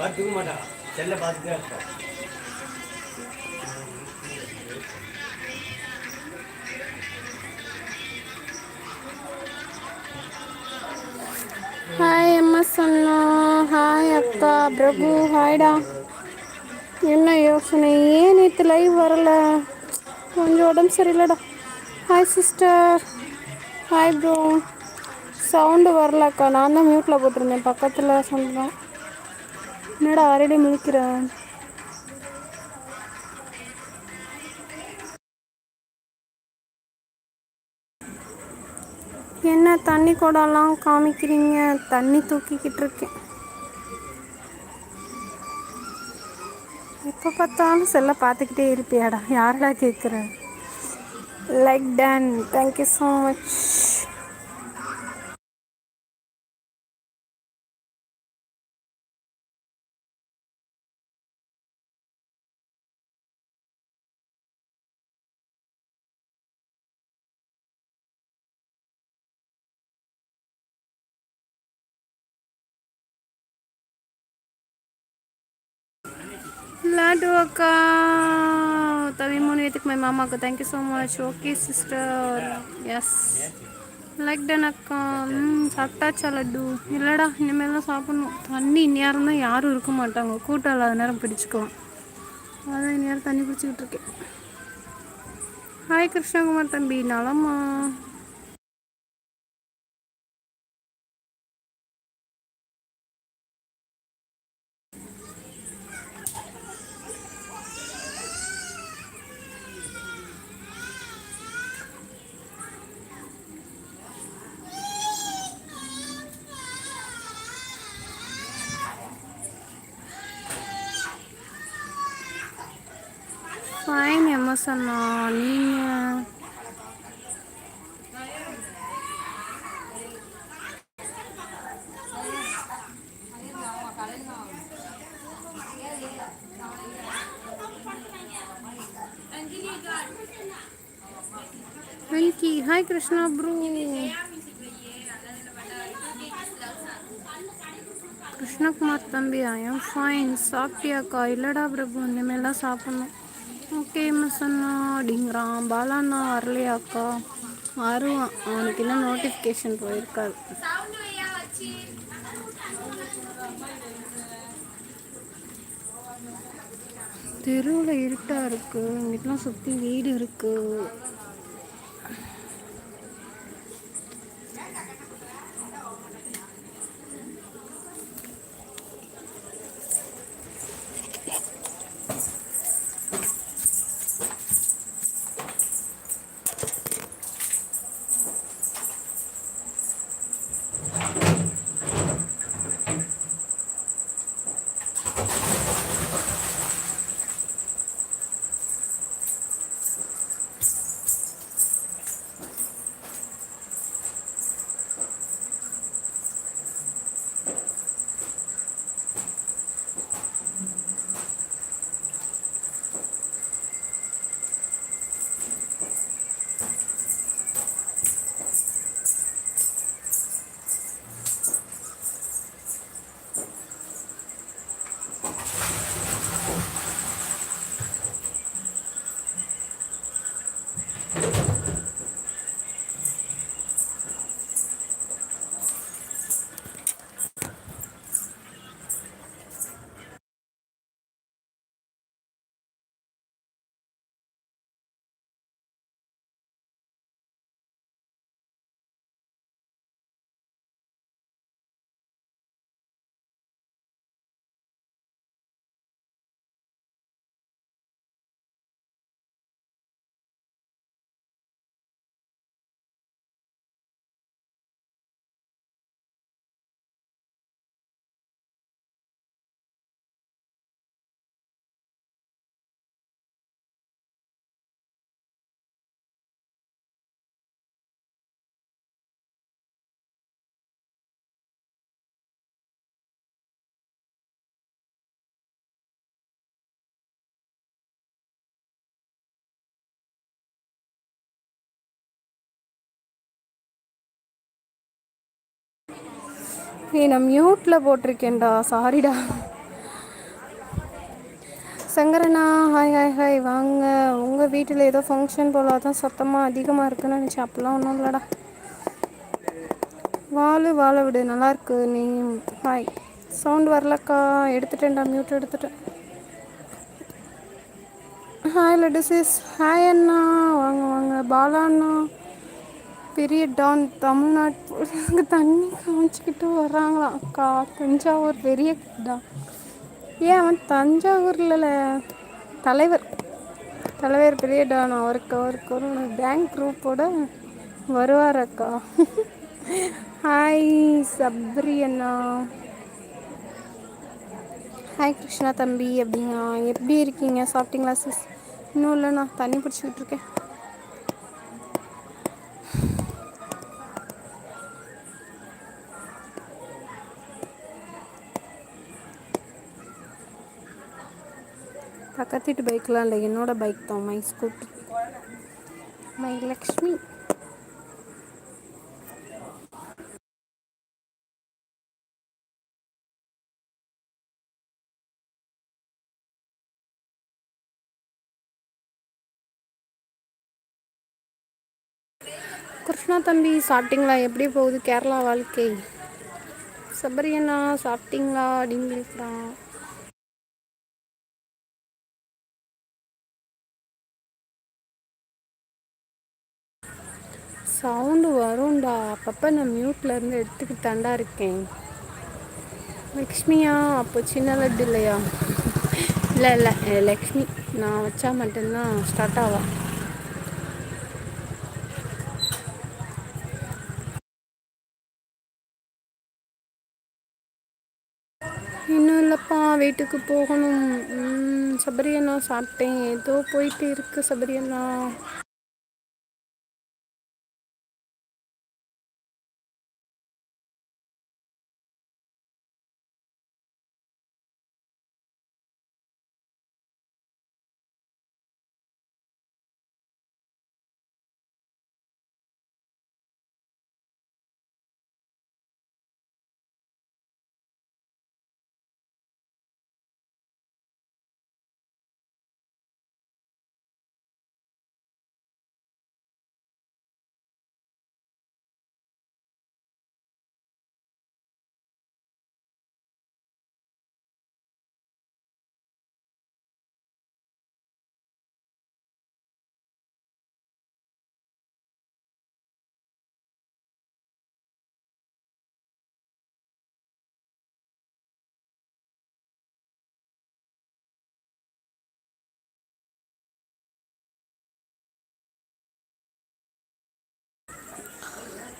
பார்த்துக்க மாட்டா. செல்ல பார்த்துட்டே ஹாய் அம்மா சொன்னா. ஹாய் அக்கா. பிரபு ஹாய்டா என்ன யோசனை? ஏன் நேற்று லைவ் வரல? கொஞ்சம் உடம்பு சரியில்லைடா. Hi sister hi bro sound வரலக்கா நான் தான் மியூட்டில் போட்டிருந்தேன். பக்கத்தில் சொல்கிறேன் என்னடா அரடி முழிக்கிறான்? என்ன தண்ணி குடம்லாம் காமிக்கிறீங்க? தண்ணி தூக்கிக்கிட்டு இருக்கேன். எப்போ பார்த்தாலும் செல்ல பார்த்துக்கிட்டே இருப்பியாடா? யாரடா கேட்குற like done thank you so much laddu அக்கா தவி மூணு ஏற்றுக்கு மை மாமாக்கு thank you so much okay sister yes like done அக்கா ம் சாப்பிட்டாச்சா லட்டு இல்லைடா இனிமேல் தான் சாப்பிட்ணும் தண்ணி இந்நேரம் தான் யாரும் இருக்க மாட்டாங்க கூட்டம் இல்லாத நேரம் பிடிச்சிக்குவோம் அதான் இந்நேரம் தண்ணி பிடிச்சிக்கிட்டு இருக்கேன் ஹாய் கிருஷ்ணகுமார் தம்பி நலமா ஃபைன் எம்மா சொன்னா நீங்கள் வெங்கி ஹாய் கிருஷ்ணா ப்ரோ கிருஷ்ணகுமார் தம்பி ஐ எம் ஃபைன் சாப்பிட்டியாக்கா இல்லைடா பிரபு இனிமேல் தான் சாப்பிட்ணும் ஓகே மிஸ்ஸண்ணா அப்படிங்கிறான் பாலாண்ணா வரலையாக்கா வருவான். அவனுக்கு இன்னும் நோட்டிஃபிகேஷன் போயிருக்காது. தெருவில் இருட்டாக இருக்குது இங்கிட்டலாம் சுற்றி வீடு இருக்குது ஏய் நான் மியூட்டில் போட்டிருக்கேன்டா. சாரிடா சங்கரண்ணா ஹாய் ஹாய் ஹாய் வாங்க. உங்கள் வீட்டில் ஏதோ ஃபங்க்ஷன் போல தான் சத்தமாக அதிகமாக இருக்குன்னு நினச்சேன். அப்போல்லாம் ஒன்றும் இல்லைடா. வாழு வாழ விடு. நல்லாயிருக்கு நீ ஹாய் சவுண்ட் வரலக்கா. எடுத்துட்டேன்டா மியூட் எடுத்துட்டேன். ஹாய் லட்டுசிஸ் ஹாய் அண்ணா. வாங்க வாங்க. பாலா அண்ணா பெரிய டவுன் தமிழ்நாட்டு போலீஸுக்கு தண்ணி காமிச்சிக்கிட்டு வர்றாங்களாம். அக்கா தஞ்சாவூர் பெரிய டான் ஏன் அவன் தஞ்சாவூரில் தலைவர். தலைவர் பெரிய டான் அவருக்கு அவருக்கு ஒரு பேங்க் குரூப்போட வருவார் அக்கா. ஹாய் சப்ரி அண்ணா. ஹாய் கிருஷ்ணா தம்பி. அப்படிங்களா எப்படி இருக்கீங்க? சாப்பிட்டீங்களா சிஸ் இன்னும் இல்லைண்ணா. தண்ணி பிடிச்சிக்கிட்டு இருக்கேன். பக்கத்து வீட்டு பைக்லாம் இல்லை. என்னோட பைக் தான். My scooty. My Lakshmi. Krishna தம்பி சாப்பிட்டீங்களா எப்படி போகுது? கேரளா வாழ்க்கை. சபரியண்ணா சாப்பிட்டீங்களா அப்படின்னு கேட்குறான் சவுண்டு வரும்டா. அப்பப்போ நான் மியூட்ல இருந்து எடுத்துக்கிட்டு தாண்டா இருக்கேன். லக்ஷ்மியா அப்போ சின்ன லட்டு இல்லையா? இல்லை இல்லை லக்ஷ்மி. நான் வச்சா மட்டும்தான் ஸ்டார்ட் ஆவா? இன்னும் இல்லைப்பா வீட்டுக்கு போகணும். சபரியண்ணா சாப்பிட்டேன். ஏதோ போயிட்டு இருக்கு சபரியண்ணா.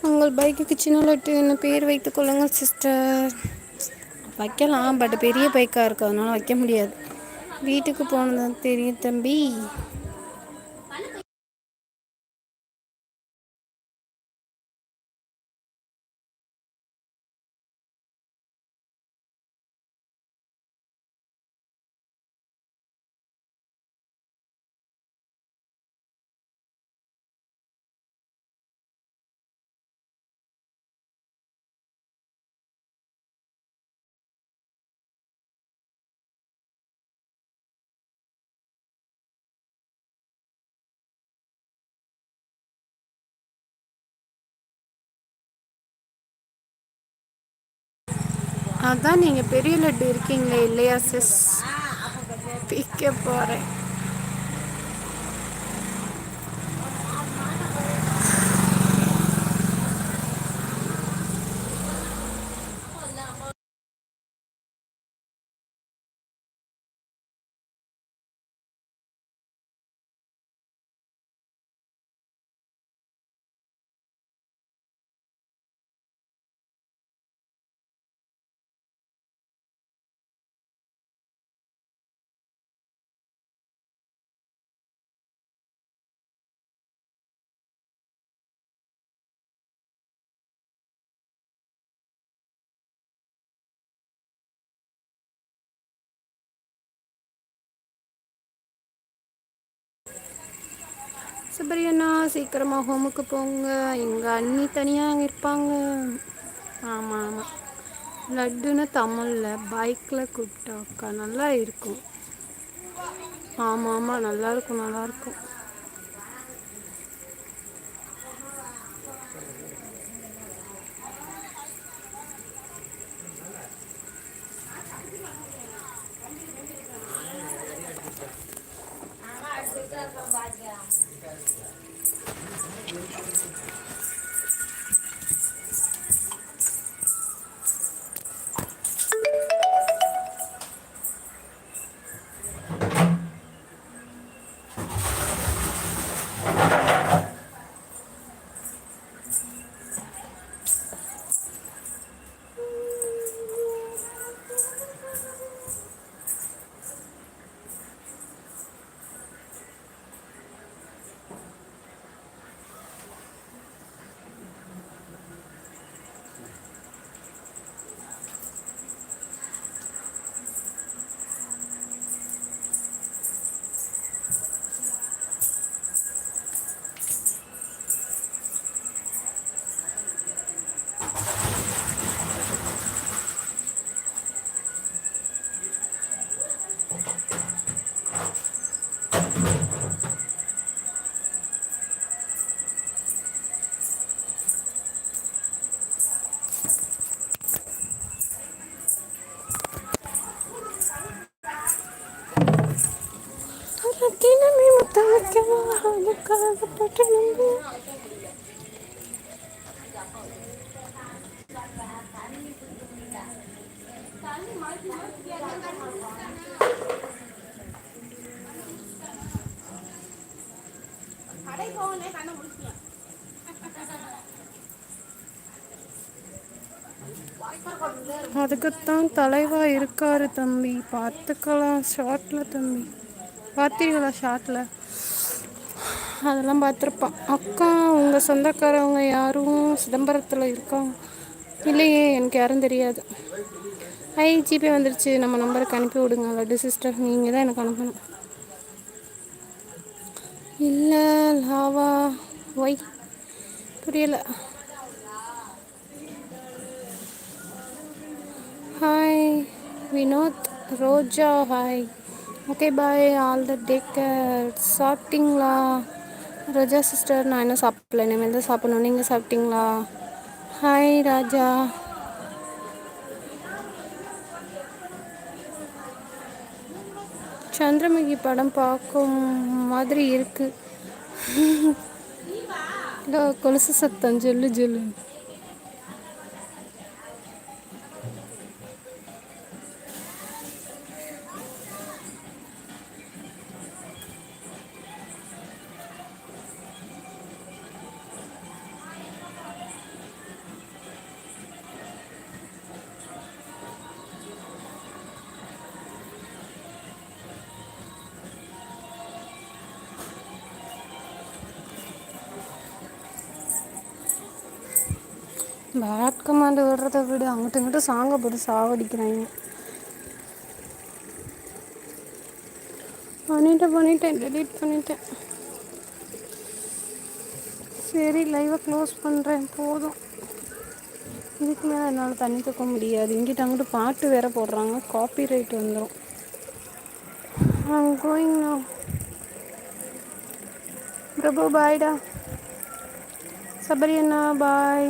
உங்கள் பைக்குக்கு சின்ன லட்டு என்ன பேர் வைத்து கொள்ளுங்கள் சிஸ்டர் வைக்கலாம் பட் பெரிய பைக்காக இருக்கு அதனால் வைக்க முடியாது. வீட்டுக்கு போனது தெரியும் தம்பி. அதான் நீங்கள் பெரிய லட்டு இருக்கீங்களே இல்லையா சிஸ் பிக்க போகிறேன் சுப்பரியண்ணா சீக்கிரமாக ஹோமுக்கு போங்க. எங்கள் அண்ணி தனியாக அங்கே இருப்பாங்க. ஆமாம் ஆமாம் லட்டுன்னு தமிழில் பைக்கில் கூப்பிட்டாக்கா நல்லா இருக்கும். ஆமா ஆமா நல்லா இருக்கும். அதுக்குத்தான் தலைவா இருக்காரு தம்பி. பார்த்துக்கலாம் ஷார்ட்ல தம்பி. பார்த்தீங்களா ஷார்ட்ல அதெல்லாம் பார்த்துருப்பான் அக்கா உங்கள் சொந்தக்காரவங்க யாரும் சிதம்பரத்தில் இருக்காங்க? இல்லையே எனக்கு யாரும் தெரியாது. ஐ ஜிபே வந்துருச்சு. நம்ம நம்பருக்கு அனுப்பி விடுங்க. லட்டு சிஸ்டர் நீங்கள் தான் எனக்கு அனுப்பணும். இல்லை லாவா ஒய் புரியலை. Hi Vinod Roja hi okay bye all the take care சாப்பிட்டீங்களா ரோஜா சிஸ்டர் நான் இன்னும் சாப்பிடல. இனிமேல் தான் சாப்பிடணும். நீங்கள் சாப்பிட்டீங்களா? ஹாய் ராஜா. சந்திரமுகி படம் பார்க்கும் மாதிரி இருக்குது கொலுசு சத்தம். ஜொல்லு ஜொல்லு. பேட் கமாண்ட் விடுறத விட. அங்கிட்ட இங்கிட்ட சாங்கை போட்டு சாவடிக்கிறாங்க. பண்ணிட்டேன் பண்ணிட்டேன் டெலீட் பண்ணிட்டேன். சரி லைவை க்ளோஸ் பண்ணுறேன் போதும். இதுக்கு மேலே என்னால் தண்ணி தூக்க முடியாது. இங்கிட்ட அங்கிட்டு பாட்டு வேற போடுறாங்க. காப்பி ரைட் வந்துடும் கோயிங் பிரபு பாய்டா சபரி அண்ணா பாய்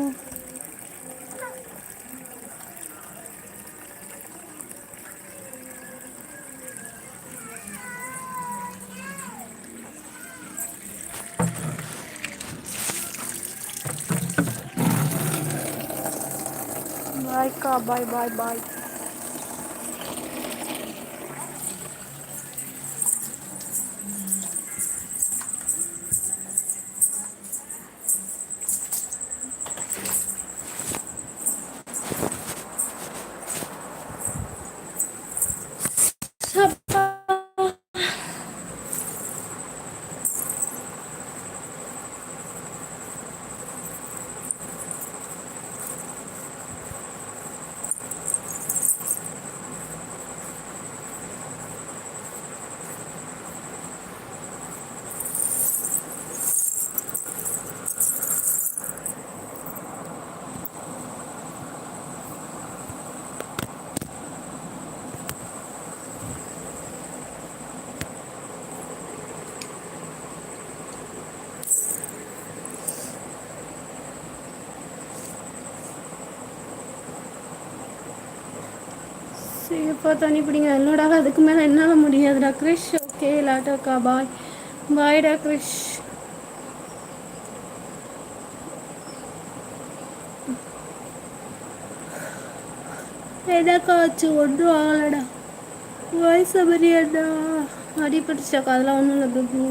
பாய்க்கா பாய் பாய் பாய் தண்ணி பிடிங்க. என்னடா அதுக்கு மேலே என்னால் முடியாதுடா. கிரிஷ் ஓகே லாட்டோக்கா பாய். பாய்டா கிரிஷ் என்னக்கா வச்சு ஒன்றும் ஆகலடா. வாய்ஸ் மரியாதா அடிபட்டுச்சாக்கா அதெல்லாம் ஒன்றும் இல்லை பிரபு.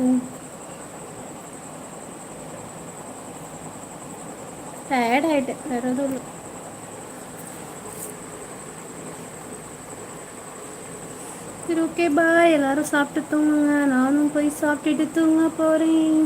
டயர்ட் ஆகிட்டேன் வேற எதுவும் இல்லை. சரி ஓகே பாய் எல்லாரும் சாப்பிட்டு தூங்குங்க. நானும் போய் சாப்பிட்டுட்டு தூங்க போகிறேன்